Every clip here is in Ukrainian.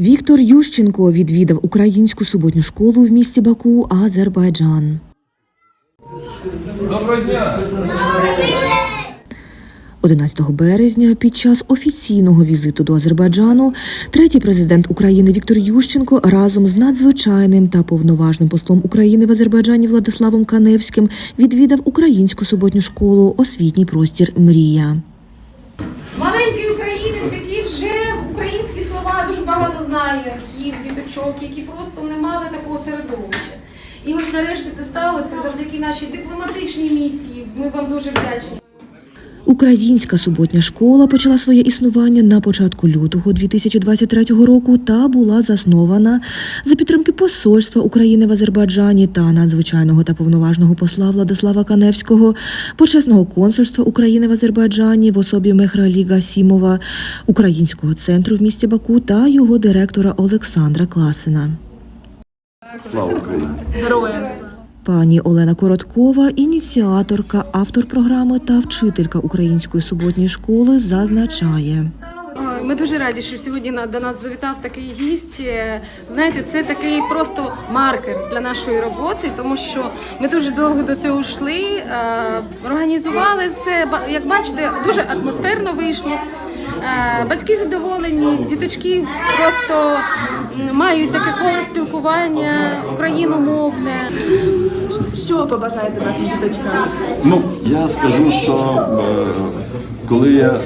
Віктор Ющенко відвідав українську суботню школу в місті Баку, Азербайджан. Доброго дня! 11 березня під час офіційного візиту до Азербайджану третій президент України Віктор Ющенко разом з надзвичайним та повноважним послом України в Азербайджані Владиславом Каневським відвідав українську суботню школу Освітній простір Мрія. Маленький українець, який вже багато знає, їх діточок, які просто не мали такого середовища. І ось нарешті це сталося завдяки нашій дипломатичній місії. Ми вам дуже вдячні. Українська суботня школа почала своє існування на початку лютого 2023 року та була заснована за підтримки посольства України в Азербайджані та надзвичайного та повноважного посла Владислава Каневського, почесного консульства України в Азербайджані в особі Мехралі Гасімова, українського центру в місті Баку та його директора Олександра Класина. Слава Україні! Пані Олена Короткова, ініціаторка, автор програми та вчителька української суботньої школи, зазначає. Ми дуже раді, що сьогодні до нас завітав такий гість. Е, Знаєте, це такий просто маркер для нашої роботи, тому що ми дуже довго до цього йшли, е, організували все. Як бачите, дуже атмосферно вийшло. Е, Батьки задоволені, діточки просто мають таке коло спілкування україномовне. Що ви побажаєте нашим діточкам? Ну, я скажу, що е, коли я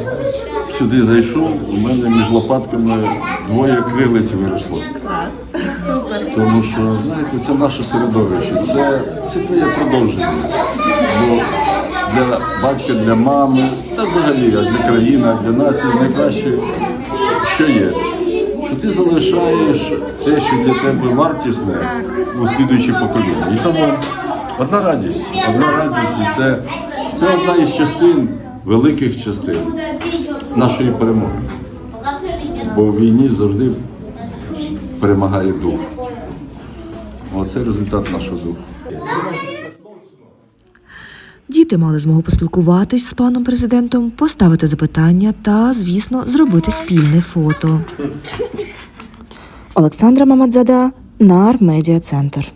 сюди зайшов, у мене між лопатками двоє крилиць виросло. Супер. Тому що, знаєте, це наше середовище, це, це твоє продовження. Для батька, для мами, та взагалі для країни, для нації найкраще, що є. Що ти залишаєш те, що для тебе вартісне у слідуючі покоління. І тому одна радість, одна радість, і це, це одна із частин, великих частин нашої перемоги. Бо в війні завжди перемагає дух. Оце результат нашого духу. Діти мали змогу поспілкуватись з паном президентом, поставити запитання та, звісно, зробити спільне фото. Олександра Мамадзада, НАР Медіа Центр.